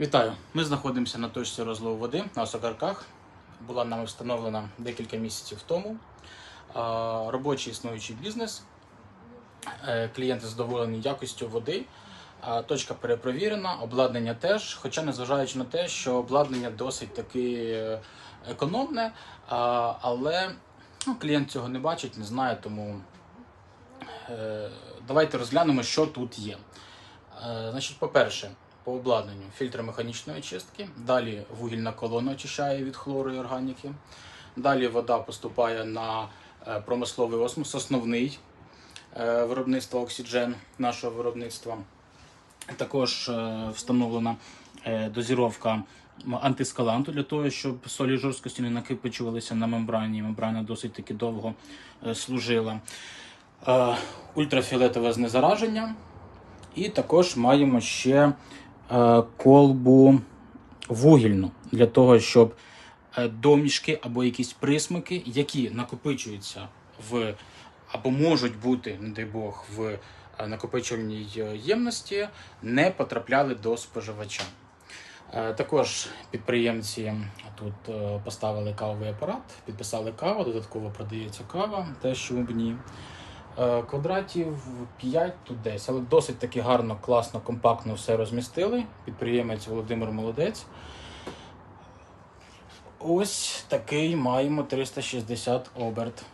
Вітаю! Ми знаходимося на точці розливу води на Осокарках. Була нами встановлена декілька місяців тому. Робочий існуючий бізнес. Е, Клієнти задоволені якістю води. Точка перепровірена, обладнання теж. Хоча, незважаючи на те, що обладнання досить таки е, економне, але ну, клієнт цього не бачить, не знає, тому е, давайте розглянемо, що тут є. Значить, по-перше, по обладнанню фільтр механічної очистки. Далі вугільна колона очищає від хлору і органіки. Далі вода поступає на е, промисловий осмос, основний е, виробництво Оксіджен нашого виробництва. Також е, встановлена дозіровка антискаланту для того, щоб солі жорсткості не накипичувалися на мембрані. Мембрана досить таки довго служила. Ультрафіолетове знезараження. І також маємо ще колбу вугільну для того, щоб е, домішки або якісь присмики, які накопичуються в або можуть бути, не дай Бог, в е, накопичувальній е, ємності, не потрапляли до споживача. Е, Також підприємці тут е, поставили кавовий апарат, підписали каву, додатково продається кава, теж чому б ні. Е, Квадратів 5 тут десь, але досить таки гарно, класно, компактно все розмістили. Підприємець Володимир Молодець. Ось такий маємо 360 оберт.